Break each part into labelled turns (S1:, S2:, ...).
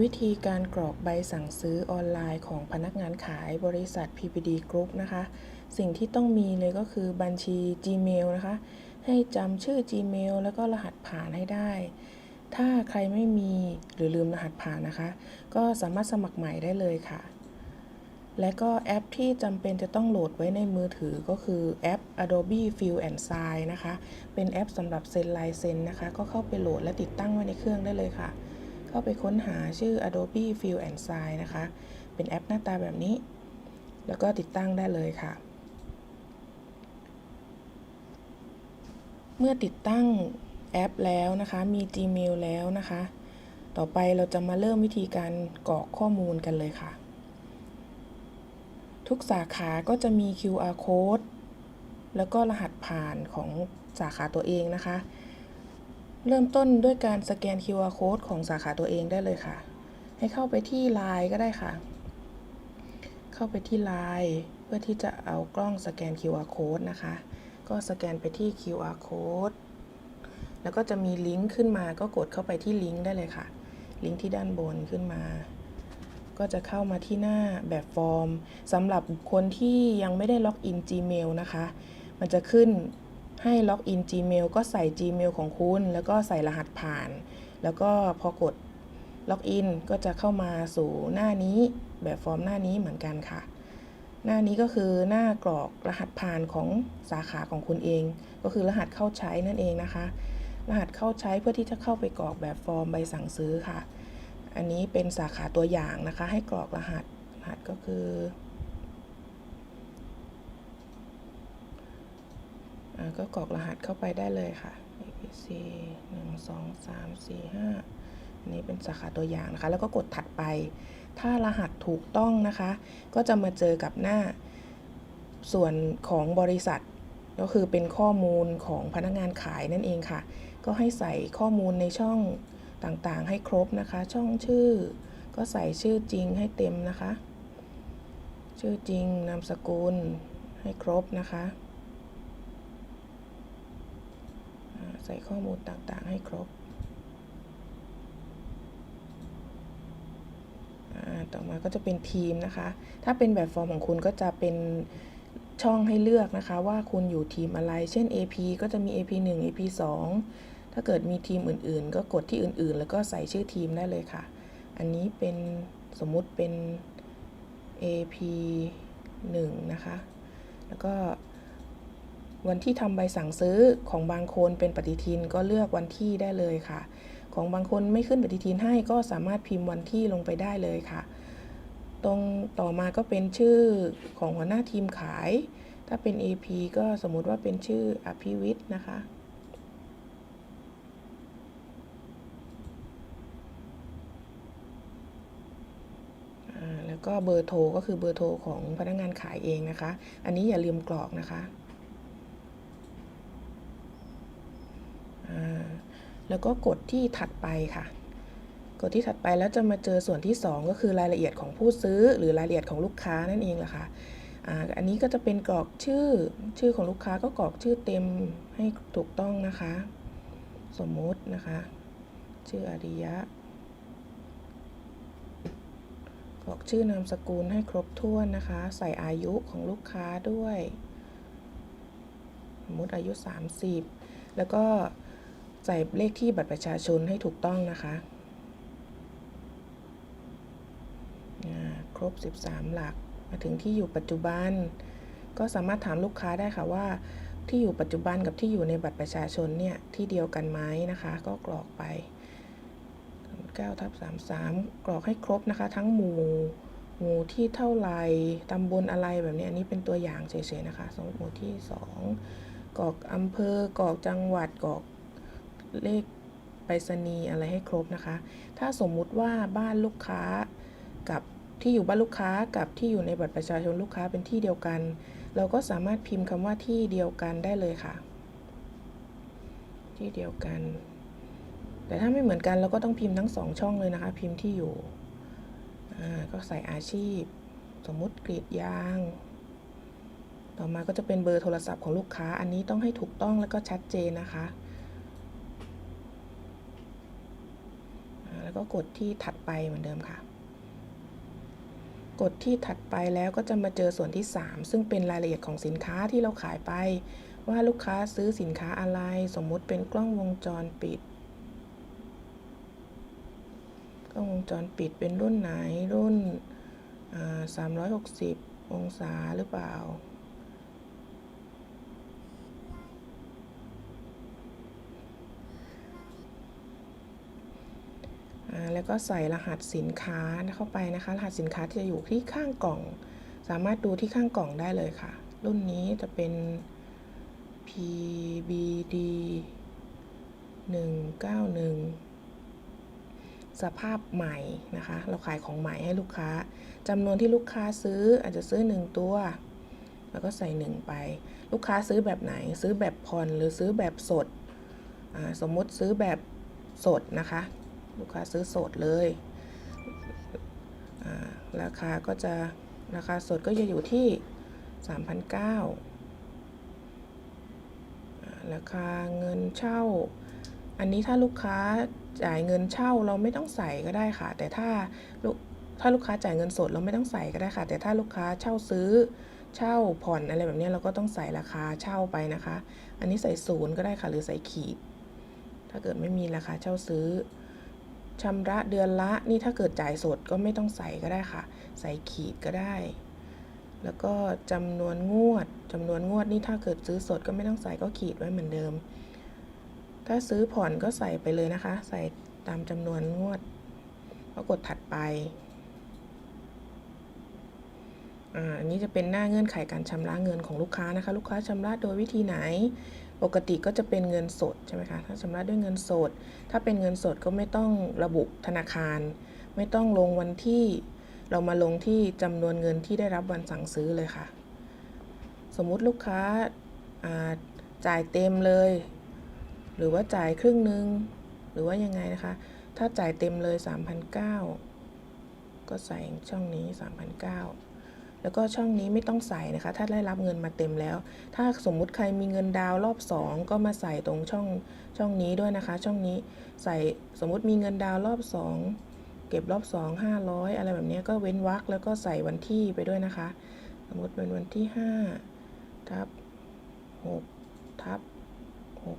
S1: วิธีการกรอกใบสั่งซื้อออนไลน์ของพนักงานขายบริษัท PPD Group นะคะ สิ่งที่ต้องมีเลยก็คือบัญชี Gmail นะคะ ให้จำชื่อ Gmail แล้วก็รหัสผ่านให้ได้ ถ้าใครไม่มีหรือลืมรหัสผ่านนะคะ ก็สามารถสมัครใหม่ได้เลยค่ะ และก็แอปที่จำเป็นจะต้องโหลดไว้ในมือถือก็คือแอป Adobe Fill and Sign นะคะ เป็นแอปสำหรับเซ็นลายเซ็นนะคะ ก็เข้าไปโหลดและติดตั้งไว้ในเครื่องได้เลยค่ะ เข้าไปค้นหาชื่อ Adobe Fill and Sign นะคะ เป็นแอปหน้าตาแบบนี้ แล้วก็ติดตั้งได้เลยค่ะ เมื่อติดตั้งแอปแล้วนะคะ มี Gmail แล้วนะคะ ต่อไปเราจะมาเริ่มวิธีการกรอกข้อมูลกันเลยค่ะ ทุกสาขาก็จะมี QR code แล้วก็รหัสผ่านของสาขาตัวเองนะคะ เริ่มต้นด้วยการสแกน QR code ของสาขาตัวเองได้เลยค่ะ ให้เข้าไปที่ Line ก็ได้ค่ะ เข้าไปที่ Line เพื่อที่จะเอากล้องสแกน QR code นะคะ ก็สแกนไปที่ QR code แล้วก็จะมีลิงก์ขึ้นมาก็กดเข้าไปที่ลิงก์ได้เลยค่ะ ลิงก์ที่ด้านบนขึ้นมา ก็จะเข้ามาที่หน้าแบบฟอร์มสำหรับคนที่ยังไม่ได้ล็อกอิน Gmail นะคะ มันจะขึ้น ให้ล็อกอิน Gmail ก็ใส่ Gmail ของคุณ แล้วก็ใส่รหัสผ่าน แล้วก็พอกดล็อกอินก็จะเข้ามาสู่หน้านี้แบบฟอร์มหน้านี้เหมือนกันค่ะ หน้านี้ก็คือหน้ากรอกรหัสผ่านของสาขาของคุณเอง ก็คือรหัสเข้าใช้นั่นเองนะคะ รหัสเข้าใช้เพื่อที่จะเข้าไปกรอกแบบฟอร์มใบสั่งซื้อค่ะ อันนี้เป็นสาขาตัวอย่างนะคะ ให้กรอกรหัสรหัสก็คืออ่า ก็กรอกรหัสเข้าไปได้เลยค่ะ ABC 1 2 3 4 5อันนี้เป็นสาขาตัวอย่างนะคะ แล้วก็กดถัดไป ถ้ารหัสถูกต้องนะคะ ก็จะมาเจอกับหน้าส่วนของบริษัท ก็คือเป็นข้อมูลของพนักงานขายนั่นเองค่ะ ก็ให้ใส่ข้อมูลในช่องต่างๆ ให้ครบนะคะ ช่องชื่อ ก็ใส่ชื่อจริงให้เต็มนะคะ ชื่อจริงนามสกุลให้ครบนะคะอ่า ใส่ข้อมูลต่างๆ ให้ครบ ต่อมาก็จะเป็นทีมนะคะ ถ้าเป็นแบบฟอร์มของคุณก็จะเป็นช่องให้เลือกนะคะว่าคุณอยู่ทีมอะไร เช่น AP ก็จะมี AP 1 AP 2 ถ้าเกิดมีทีมอื่นๆ ก็กดที่อื่นๆ แล้วก็ใส่ชื่อทีมได้เลยค่ะ อันนี้เป็นสมมุติเป็น AP 1 นะคะ แล้วก็ วันที่ทำใบสั่งซื้อของบางคนเป็นปฏิทินก็เลือกวันที่ได้เลยค่ะ ของบางคนไม่ขึ้นปฏิทินให้ก็สามารถพิมพ์วันที่ลงไปได้เลยค่ะ ตรงต่อมาก็เป็นชื่อของหัวหน้าทีมขาย ถ้าเป็น AP ก็สมมติว่าเป็นชื่ออภิวิทย์นะคะแล้วก็เบอร์โทรก็คือเบอร์โทรของพนักงานขายเองนะคะ อันนี้อย่าลืมกรอกนะคะอ่า แล้วก็กดที่ถัดไปค่ะ กดที่ถัดไปแล้วจะมาเจอส่วนที่ 2 ก็คือรายละเอียดของผู้ซื้อ หรือรายละเอียดของลูกค้านั่นเองแหละค่ะอ่าอันนี้ก็จะเป็นกรอกชื่อชื่อของลูกค้าก็กรอกชื่อเต็มให้ถูกต้องนะคะ สมมุตินะคะ ชื่ออาริยะกรอกชื่อนามสกุลให้ครบถ้วนนะคะ ใส่อายุของลูกค้าด้วย สมมติอายุ 30 แล้วก็ ใส่เลขที่บัตรประชาชนให้ถูกต้องนะคะ ครบ 13 หลัก มาถึงที่อยู่ปัจจุบัน ก็สามารถถามลูกค้าได้ค่ะว่า ที่อยู่ปัจจุบันกับที่อยู่ในบัตรประชาชนเนี่ยที่เดียวกันไหมนะคะ ก็กรอกไป9ทับ33 กรอกให้ครบนะคะ ทั้งหมู่หมู่ที่เท่าไรตำบลอะไรแบบนี้อันนี้เป็นตัวอย่างเฉยๆนะคะสมมติหมู่ที่ 2กรอกอำเภอกรอกจังหวัดกรอก เลขไปรษณีย์อะไรให้ครบนะคะ ถ้าสมมุติว่าบ้านลูกค้ากับที่อยู่บ้านลูกค้ากับที่อยู่ในบัตรประชาชนลูกค้าเป็นที่เดียวกัน เราก็สามารถพิมพ์คำว่าที่เดียวกันได้เลยค่ะ ที่เดียวกัน แต่ถ้าไม่เหมือนกันเราก็ต้องพิมพ์ทั้งสองช่องเลยนะคะ พิมพ์ที่อยู่ก็ใส่อาชีพ สมมุติกรีดยาง ต่อมาก็จะเป็นเบอร์โทรศัพท์ของลูกค้า อันนี้ต้องให้ถูกต้องแล้วก็ชัดเจนนะคะ แล้วก็กดที่ถัดไปเหมือนเดิมค่ะ กดที่ถัดไปแล้วก็จะมาเจอส่วนที่ 3 ซึ่งเป็นรายละเอียดของสินค้าที่เราขายไป ว่าลูกค้าซื้อสินค้าอะไร สมมุติเป็นกล้องวงจรปิด กล้องวงจรปิดเป็นรุ่นไหนรุ่นอ่า360 องศาหรือเปล่า แล้วก็ใส่รหัสสินค้าเข้าไปนะคะ รหัสสินค้าที่จะอยู่ที่ข้างกล่อง สามารถดูที่ข้างกล่องได้เลยค่ะ รุ่นนี้จะเป็น PBD 191 สภาพใหม่นะคะ เราขายของใหม่ให้ลูกค้าจำนวนที่ลูกค้าซื้ออาจจะซื้อ 1 ตัว แล้วก็ใส่ 1 ไป ลูกค้าซื้อแบบไหน ซื้อแบบผ่อนหรือซื้อแบบสด สมมุติซื้อแบบสดนะคะ ลูกค้าซื้อสดเลยราคาก็จะราคาสดก็จะอยู่ที่ 3,900อ่าราคาเงินเช่า อันนี้ถ้าลูกค้าจ่ายเงินเช่าเราไม่ต้องใส่ก็ได้ค่ะ แต่ถ้าลูกถ้าลูกค้าจ่ายเงินสดเราไม่ต้องใส่ก็ได้ค่ะ แต่ถ้าลูกค้าเช่าซื้อเช่าผ่อนอะไรแบบนี้เราก็ต้องใส่ราคาเช่าไปนะคะ อันนี้ใส่ศูนย์ก็ได้ค่ะหรือใส่ขีด ถ้าเกิดไม่มีราคาเช่าซื้อ ชำระเดือนละนี่ถ้าเกิดจ่ายสดก็ไม่ต้องใส่ก็ได้ค่ะ ใส่ขีดก็ได้ แล้วก็จำนวนงวดจำนวนงวดนี่ถ้าเกิดซื้อสดก็ไม่ต้องใส่ก็ขีดไว้เหมือนเดิม ถ้าซื้อผ่อนก็ใส่ไปเลยนะคะ ใส่ตามจำนวนงวดก็กดถัดไปอันนี้จะเป็นหน้าเงื่อนไขการชำระเงินของลูกค้านะคะ ลูกค้าชำระโดยวิธีไหน ปกติก็จะเป็นเงินสดใช่ไหมคะ ถ้าชำระด้วยเงินสด ถ้าเป็นเงินสดก็ไม่ต้องระบุธนาคาร ไม่ต้องลงวันที่เรามาลงที่จำนวนเงินที่ได้รับวันสั่งซื้อเลยค่ะ สมมุติลูกค้าาจ่ายเต็มเลย หรือว่าจ่ายครึ่งหนึ่งหรือว่ายังไงนะคะ ถ้าจ่ายเต็มเลย3,900ก็ใส่ช่องนี้3,900 แล้วก็ช่องนี้ไม่ต้องใส่นะคะ ถ้าได้รับเงินมาเต็มแล้ว ถ้าสมมุติใครมีเงินดาวรอบ 2 ก็มาใส่ตรงช่องช่องนี้ด้วยนะคะ ช่องนี้ใส่สมมุติมีเงินดาวรอบ 2 เก็บรอบ 2 500 อะไรแบบนี้ก็เว้นวรรคแล้วก็ใส่วันที่ไปด้วยนะคะ สมมติเป็นวันที่5ทับ6ทับ6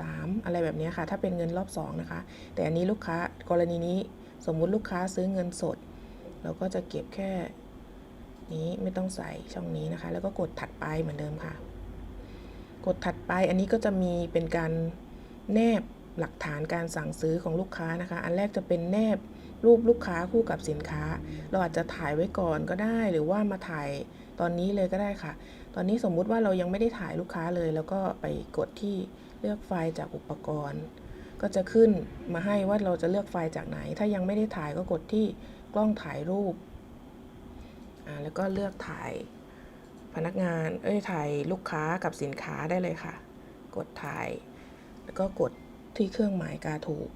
S1: 3 อะไรแบบนี้ค่ะ ถ้าเป็นเงินรอบ2นะคะ แต่อันนี้ลูกค้ากรณีนี้สมมุติลูกค้าซื้อเงินสด เราก็จะเก็บแค่ นี้ไม่ต้องใส่ช่องนี้นะคะ แล้วก็กดถัดไปเหมือนเดิมค่ะ กดถัดไปอันนี้ก็จะมีเป็นการแนบหลักฐานการสั่งซื้อของลูกค้านะคะ อันแรกจะเป็นแนบรูปลูกค้าคู่กับสินค้า เราอาจจะถ่ายไว้ก่อนก็ได้ หรือว่ามาถ่ายตอนนี้เลยก็ได้ค่ะ ตอนนี้สมมุติว่าเรายังไม่ได้ถ่ายลูกค้าเลย แล้วก็ไปกดที่เลือกไฟล์จากอุปกรณ์ ก็จะขึ้นมาให้ว่าเราจะเลือกไฟล์จากไหน ถ้ายังไม่ได้ถ่ายก็กดที่กล้องถ่ายรูป แล้วก็เลือกถ่ายพนักงาน เอ้ย ถ่ายลูกค้ากับสินค้าได้เลยค่ะ กดถ่าย แล้วก็กดที่เครื่องหมายกาถูก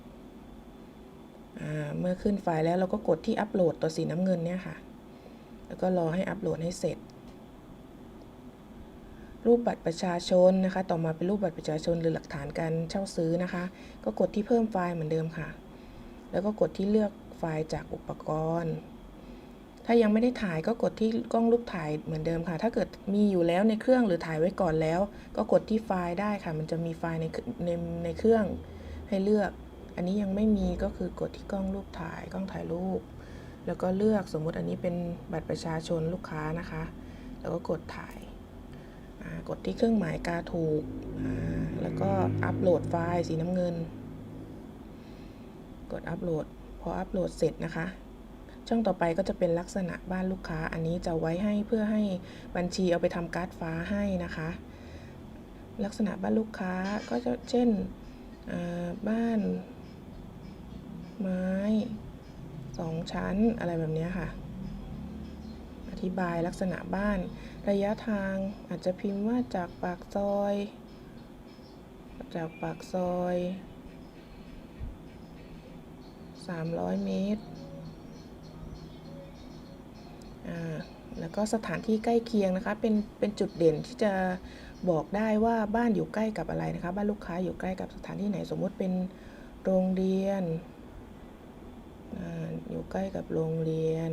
S1: เมื่อขึ้นไฟล์แล้วเราก็กดที่อัปโหลดตัวสีน้ำเงินเนี่ยค่ะ แล้วก็รอให้อัปโหลดให้เสร็จ รูปบัตรประชาชนนะคะ ต่อมาเป็นรูปบัตรประชาชนหรือหลักฐานการเช่าซื้อนะคะ ก็กดที่เพิ่มไฟล์เหมือนเดิมค่ะ แล้วก็กดที่เลือกไฟล์จากอุปกรณ์ ถ้ายังไม่ได้ถ่ายก็กดที่กล้องรูปถ่ายเหมือนเดิมค่ะ ถ้าเกิดมีอยู่แล้วในเครื่องหรือถ่ายไว้ก่อนแล้ว ก็กดที่ไฟล์ได้ค่ะ มันจะมีไฟล์ในในในเครื่องให้เลือก อันนี้ยังไม่มีก็คือกดที่กล้องรูปถ่ายกล้องถ่ายรูป แล้วก็เลือกสมมุติอันนี้เป็นบัตรประชาชนลูกค้านะคะ แล้วก็กดถ่ายกดที่เครื่องหมายกาถูก แล้วก็อัปโหลดไฟล์สีน้ำเงิน กดอัปโหลด พออัปโหลดเสร็จนะคะ ช่องต่อไปก็จะเป็นลักษณะบ้านลูกค้า อันนี้จะไว้ให้เพื่อให้บัญชีเอาไปทำการ์ดฟ้าให้นะคะ ลักษณะบ้านลูกค้าก็จะเช่นบ้านไม้สองชั้นอะไรแบบนี้ค่ะ อธิบายลักษณะบ้าน ระยะทางอาจจะพิมพ์ว่าจากปากซอย จากปากซอย 300 เมตร แล้วก็สถานที่ใกล้เคียงนะคะ เป็นเป็นจุดเด่นที่จะบอกได้ว่าบ้านอยู่ใกล้กับอะไรนะคะ บ้านลูกค้าอยู่ใกล้กับสถานที่ไหนสมมุติเป็นโรงเรียนอยู่ใกล้กับโรงเรียน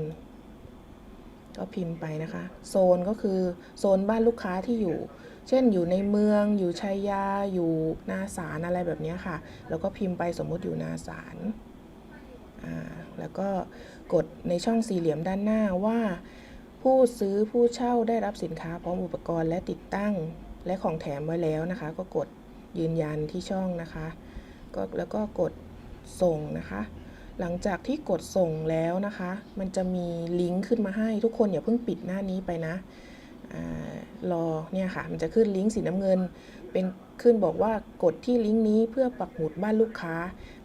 S1: ก็พิมพ์ไปนะคะ โซนก็คือโซนบ้านลูกค้าที่อยู่ เช่นอยู่ในเมือง อยู่ชัยยา อยู่นาสารอะไรแบบนี้ค่ะ แล้วก็พิมพ์ไปสมมุติอยู่นาสารแล้วก็กดในช่องสี่เหลี่ยมด้านหน้าว่า ผู้ซื้อผู้เช่าได้รับสินค้าพร้อมอุปกรณ์และติดตั้งและของแถมไว้แล้วนะคะ ก็กดยืนยันที่ช่องนะคะก็แล้วก็กดส่งนะคะ หลังจากที่กดส่งแล้วนะคะ มันจะมีลิงก์ขึ้นมาให้ทุกคนอย่าเพิ่งปิดหน้านี้ไปนะอรอเนี่ยค่ะ มันจะขึ้นลิงก์สีน้ำเงิน เป็นขึ้นบอกว่ากดที่ลิงก์นี้เพื่อปักหมุดบ้านลูกค้า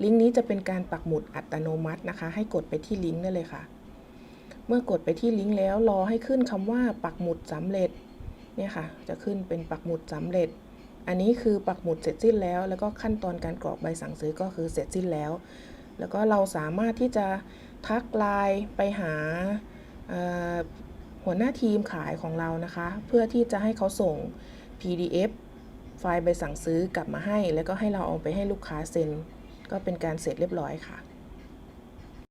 S1: ลิงก์นี้จะเป็นการปักหมุดอัตโนมัตินะคะ ให้กดไปที่ลิงก์ได้เลยค่ะ เมื่อกดไปที่ลิงก์แล้วรอให้ขึ้นคำว่าปักหมุดสำเร็จเนี่ยค่ะ จะขึ้นเป็นปักหมุดสำเร็จ อันนี้คือปักหมุดเสร็จสิ้นแล้ว แล้วก็ขั้นตอนการกรอกใบสั่งซื้อก็คือเสร็จสิ้นแล้ว แล้วก็เราสามารถที่จะทักไลน์ไปหาหัวหน้าทีมขายของเรานะคะ เพื่อที่จะให้เขาส่ง PDF ไฟล์ใบสั่งซื้อกลับมาให้ แล้วก็ให้เราเอาไปให้ลูกค้าเซ็น ก็เป็นการเสร็จเรียบร้อยค่ะ